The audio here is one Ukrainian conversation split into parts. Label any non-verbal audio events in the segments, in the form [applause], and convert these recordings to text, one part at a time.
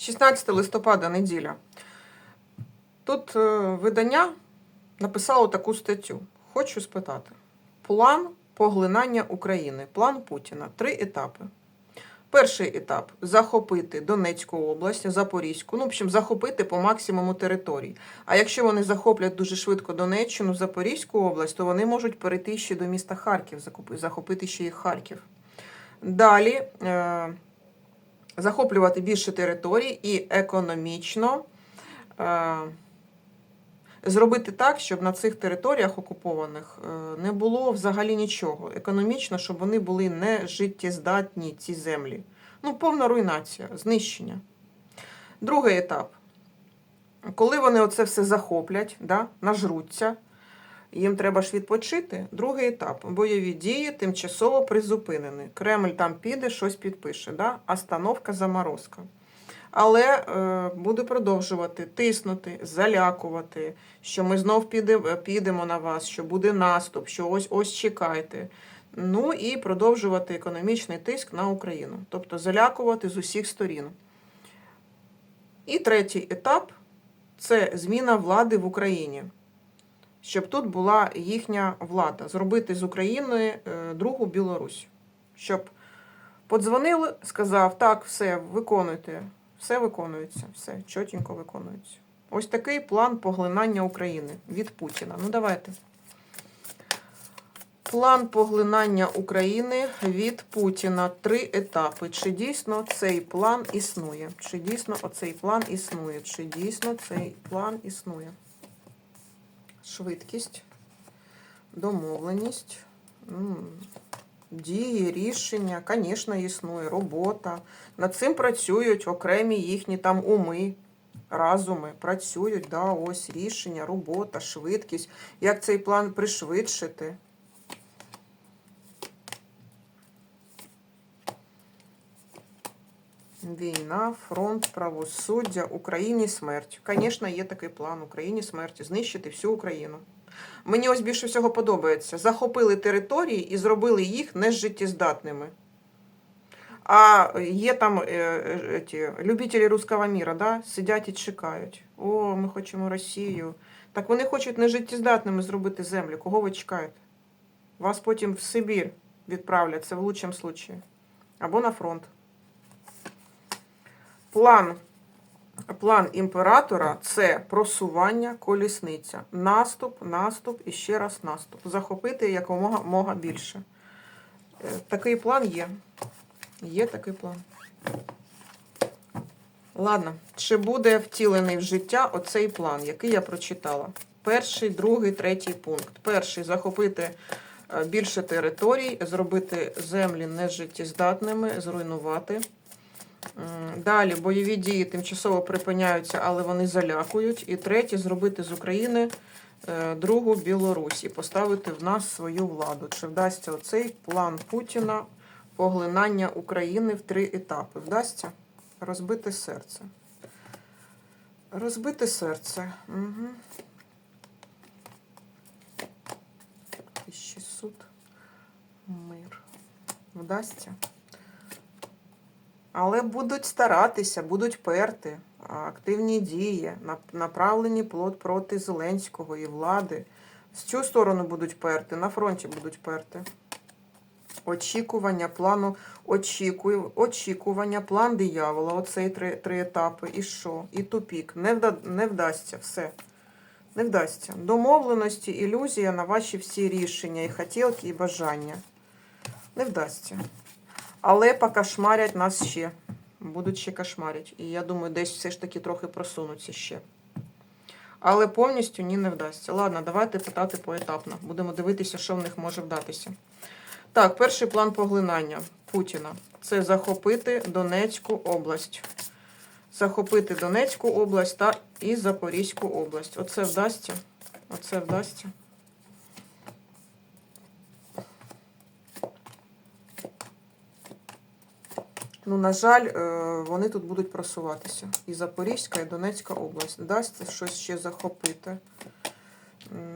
16 листопада, неділя. Тут е, видання написало таку статтю. Хочу спитати: план поглинання України, план Путіна. Три етапи. Перший етап захопити Донецьку область, Запорізьку, ну, в общем, захопити по максимуму територій. А якщо вони захоплять дуже швидко Донеччину, Запорізьку область, то вони можуть перейти ще до міста Харків, захопити ще і Харків. Далі е, захоплювати більше територій і економічно е, зробити так, щоб на цих територіях окупованих е, не було взагалі нічого. Економічно, щоб вони були не життєздатні, ці землі. Ну, повна руйнація, знищення. Другий етап. Коли вони оце все захоплять, да, нажруться, їм треба ж відпочити. Другий етап. Бойові дії тимчасово призупинені. Кремль там піде, щось підпише. Да? Остановка, заморозка. Але е, буде продовжувати тиснути, залякувати, що ми знов піде, підемо на вас, що буде наступ, що ось ось чекайте. Ну і продовжувати економічний тиск на Україну, тобто залякувати з усіх сторін. І третій етап це зміна влади в Україні, щоб тут була їхня влада, зробити з України е, другу Білорусь. Щоб подзвонили, сказав, так, все, виконуйте, все виконується, все чотенько виконується. Ось такий план поглинання України від Путіна. Ну, давайте. План поглинання України від Путіна. Три етапи. Чи дійсно цей план існує? Чи дійсно оцей план існує? Чи дійсно цей план існує? Швидкість, домовленість, дії, рішення, звісно, існує, робота. Над цим працюють окремі їхні там уми, разуми. Працюють, да, ось рішення, робота, швидкість. Як цей план пришвидшити? Війна, фронт, правосуддя, Україні смерть. Звісно, є такий план Україні смерть, знищити всю Україну. Мені ось більше всього подобається. Захопили території і зробили їх нежиттєздатними. А є там е, е, ті, любителі руського міра, да? сидять і чекають. О, ми хочемо Росію. Так вони хочуть нежиттєздатними зробити землю. Кого ви чекаєте? Вас потім в Сибір відправлять, це в лучшому случаї. Або на фронт. План, план імператора це просування колісниця. Наступ, наступ і ще раз наступ. Захопити якомога мога більше. Е, Такий план є. Є такий план. Ладно, чи буде втілений в життя оцей план, який я прочитала? Перший, другий, третій пункт. Перший захопити е, більше територій, зробити землі нежиттєздатними, зруйнувати. Далі бойові дії тимчасово припиняються, але вони залякують. І третє зробити з України е, другу Білорусь і поставити в нас свою владу. Чи вдасться оцей план Путіна поглинання України в три етапи? Вдасться? Розбите серце. Розбите серце. Угу. 1600. Мир. Вдасться? Але будуть старатися, будуть перти. Активні дії, направлені плод проти Зеленського і влади. З цю сторону будуть перти, на фронті будуть перти. Очікування плану, очікую, очікування, план диявола. Оцей три, три етапи. І що? І тупік. Не, вда, не вдасться все. Не вдасться. Домовленості, ілюзія на ваші всі рішення, і хотілки, і бажання. Не вдасться. Але покошмарять нас ще. Будуть ще кошмарять. І я думаю, десь все ж таки трохи просунуться ще. Але повністю ні не вдасться. Ладно, давайте питати поетапно. Будемо дивитися, що в них може вдатися. Так, перший план поглинання Путіна це захопити Донецьку область. Захопити Донецьку область та і Запорізьку область. Оце вдасться. Оце вдасться. Ну, на жаль, е, вони тут будуть просуватися. І Запорізька, і Донецька область. Дасть щось ще захопити.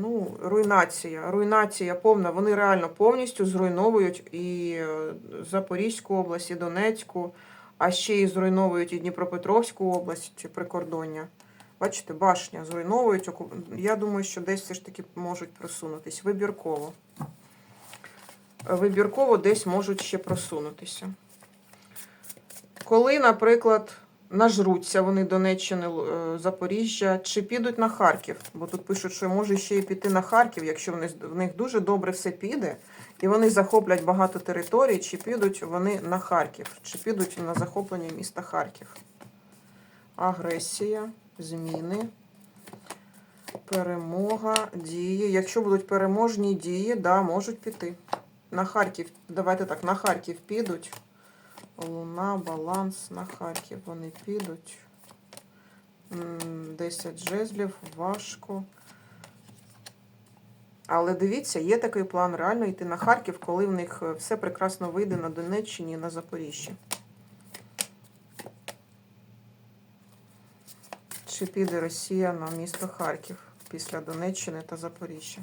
Ну, руйнація. Руйнація повна. Вони реально повністю зруйновують і е, Запорізьку область, і Донецьку. А ще і зруйновують і Дніпропетровську область чи прикордоння. Бачите, башня зруйновують. Я думаю, що десь все ж таки можуть просунутись. Вибірково. Вибірково десь можуть ще просунутися. Коли, наприклад, нажруться вони Донеччини, е, Запоріжжя, чи підуть на Харків? Бо тут пишуть, що може ще й піти на Харків, якщо в них дуже добре все піде, і вони захоплять багато територій, чи підуть вони на Харків, чи підуть на захоплення міста Харків. Агресія, зміни, перемога, дії. Якщо будуть переможні дії, да, можуть піти. На Харків, давайте так, на Харків підуть. Луна, баланс на Харків. Вони підуть. М, 10 жезлів, важко. Але дивіться, є такий план реально йти на Харків, коли в них е, все прекрасно вийде на Донеччині і на Запоріжжі. Чи піде Росія на місто Харків після Донеччини та Запоріжжя?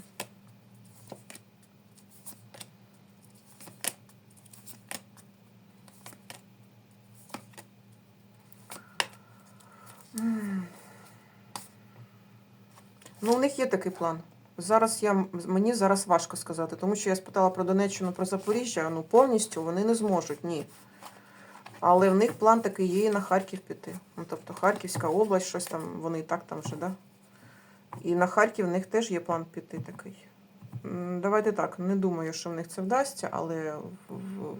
Ну, у них є такий план. Зараз я мені зараз важко сказати, тому що я спитала про Донеччину, про Запоріжжя. Ну повністю вони не зможуть, ні. Але в них план такий є і на Харків піти. Ну, тобто Харківська область, щось там, вони і так там вже, да? І на Харків в них теж є план піти такий. Давайте так, не думаю, що в них це вдасться, але в, в,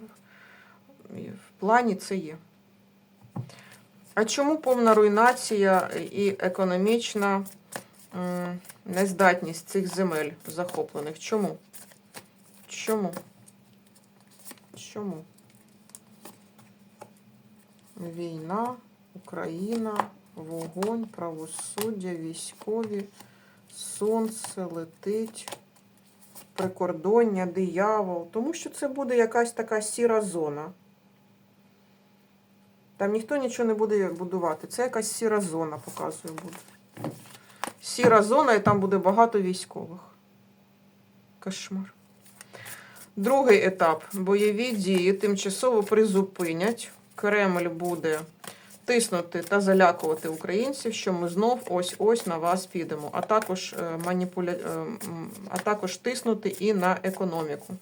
в плані це є. А чому повна руйнація і економічна нездатність цих земель захоплених? Чому? Чому? Чому? Війна, Україна, вогонь, правосуддя, військові, сонце летить, прикордоння, диявол. Тому що це буде якась така сіра зона. Там ніхто нічого не буде будувати. Це якась сіра зона, показує буде. Сіра зона, і там буде багато військових. Кошмар. Другий етап. Бойові дії тимчасово призупинять. Кремль буде тиснути та залякувати українців, що ми знов ось-ось на вас підемо. А також, е, маніпуля... е, а також тиснути і на економіку.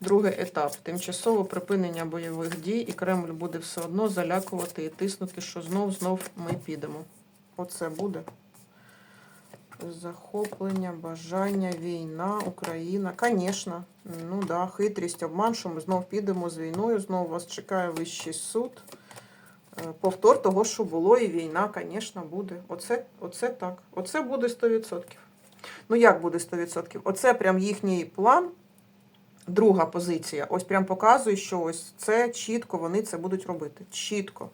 Другий етап. Тимчасове припинення бойових дій, і Кремль буде все одно залякувати і тиснути, що знов-знов ми підемо. Оце буде. Захоплення, бажання, війна, Україна. Звісно, ну да, хитрість, обман, що ми знов підемо з війною, знов вас чекає вищий суд. Е, Повтор того, що було, і війна, звісно, буде. Оце, оце так. Оце буде 100%. Ну як буде 100%? Оце прям їхній план. Друга позиція. Ось прям показує, що ось це чітко вони це будуть робити. Чітко.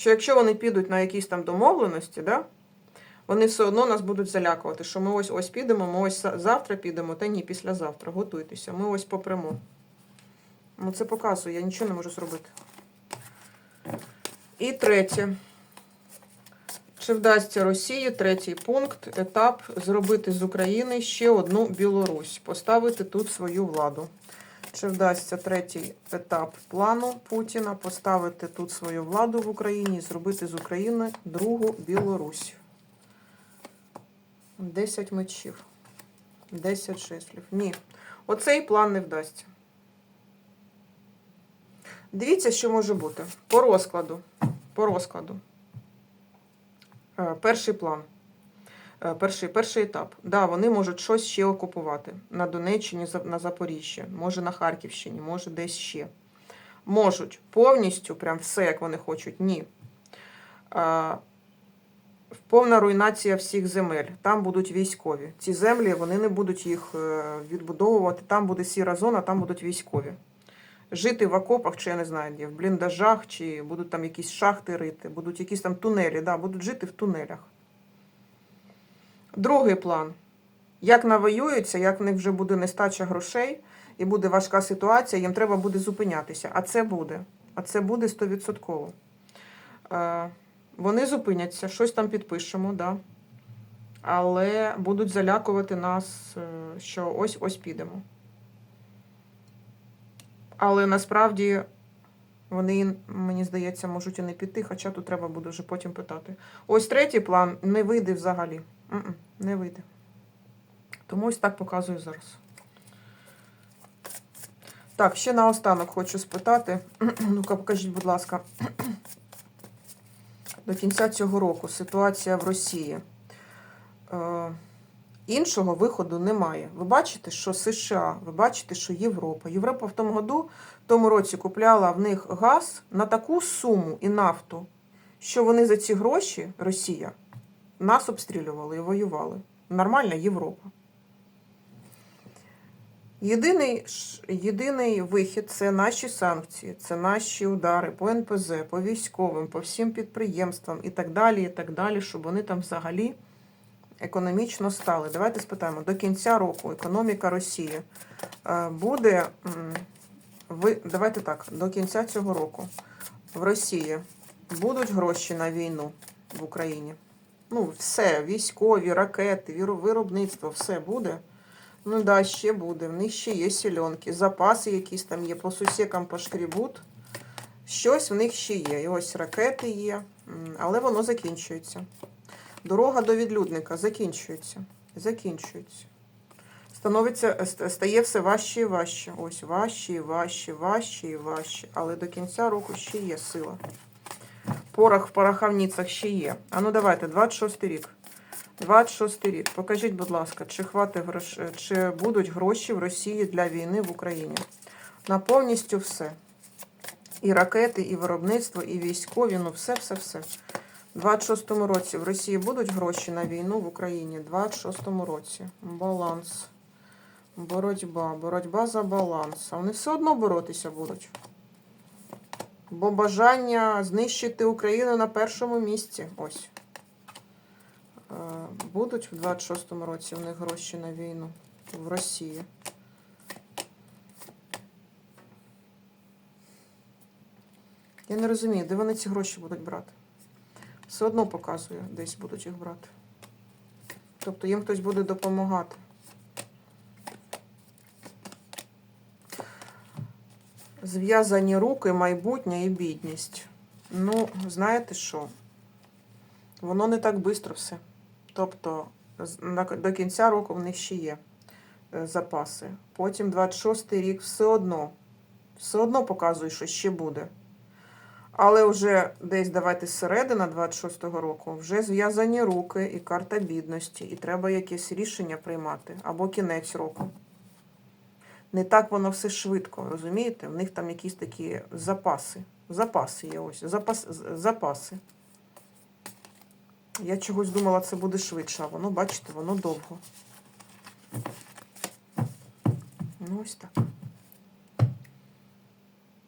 Що якщо вони підуть на якісь там домовленості, да, вони все одно нас будуть залякувати, що ми ось ось підемо, ми ось завтра підемо, та ні, післязавтра. Готуйтеся, ми ось попремо. Ну, це показує, я нічого не можу зробити. І третє. Чи вдасться Росії третій пункт, етап зробити з України ще одну Білорусь, поставити тут свою владу. Чи вдасться третій етап плану Путіна поставити тут свою владу в Україні і зробити з України другу Білорусь? 10 мечів. 10 шеслів. Ні. Оцей план не вдасться. Дивіться, що може бути. По розкладу. По розкладу. Е, Перший план. Е, Перший, перший етап. Да, вони можуть щось ще окупувати на Донеччині, на Запоріжжі, може на Харківщині, може десь ще. Можуть повністю, прям все, як вони хочуть. Ні. Повна руйнація всіх земель. Там будуть військові. Ці землі вони не будуть їх е, відбудовувати. Там буде сіра зона, там будуть військові. Жити в окопах, чи я не знаю, де, в бліндажах, чи будуть там якісь шахти рити, будуть якісь там тунелі, да, будуть жити в тунелях. Другий план. Як навоюються, як в них вже буде нестача грошей і буде важка ситуація, їм треба буде зупинятися. А це буде. А це буде 100%. Е, Вони зупиняться, щось там підпишемо, да. але будуть залякувати нас, е, що ось ось підемо. Але насправді вони, мені здається, можуть і не піти, хоча тут треба буде вже потім питати. Ось третій план не вийде взагалі. Не вийде. Тому ось так показую зараз. Так, ще наостанок хочу спитати. [clears throat] Ну-ка, покажіть, будь ласка, [clears throat] до кінця цього року ситуація в Росії. Іншого виходу немає. Ви бачите, що США, ви бачите, що Європа. Європа в тому году, в тому році купляла в них газ на таку суму і нафту, що вони за ці гроші, Росія, нас обстрілювали і воювали. Нормальна Європа. Єдиний, єдиний вихід це наші санкції, це наші удари по НПЗ, по військовим, по всім підприємствам і так далі, і так далі, щоб вони там взагалі економічно стали. Давайте спитаємо, до кінця року економіка Росії е, буде. Ви, давайте так, до кінця цього року в Росії будуть гроші на війну в Україні. Ну, все, військові, ракети, виробництво, все буде. Ну так, да, ще буде. В них ще є сільонки, запаси якісь там є, по сусікам пошкрібуть. Щось в них ще є. І ось ракети є, але воно закінчується. Дорога до відлюдника закінчується. Закінчується. Становиться, стає все важче і важче. Ось важче і важче, важче і важче. Але до кінця року ще є сила. Порох в пороховницях ще є. А ну давайте, 26 рік. 26 рік. Покажіть, будь ласка, чи хватить грош... чи будуть гроші в Росії для війни в Україні? На повністю все. І ракети, і виробництво, і військові, ну все, все, все. У 26-му році в Росії будуть гроші на війну в Україні. У 26-му році. Баланс. Боротьба. Боротьба за баланс. А вони все одно боротися будуть. Бо бажання знищити Україну на першому місці. Ось. Е, Будуть в 26-му році у них гроші на війну в Росії. Я не розумію, де вони ці гроші будуть брати. Все одно показує, десь будуть їх брати. Тобто їм хтось буде допомагати. Зв'язані руки, майбутнє і бідність. Ну, знаєте що? Воно не так швидко все. Тобто, до кінця року в них ще є е, запаси. Потім 26-й рік все одно. Все одно показує, що ще буде. Але вже десь давайте середина 26-го року вже зв'язані руки і карта бідності, і треба якесь рішення приймати або кінець року. Не так воно все швидко, розумієте? В них там якісь такі запаси. Запаси є ось. Запас, запаси. Я чогось думала, це буде швидше, а воно, бачите, воно довго. Ну, ось так.